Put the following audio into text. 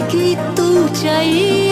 की तू चाहिए।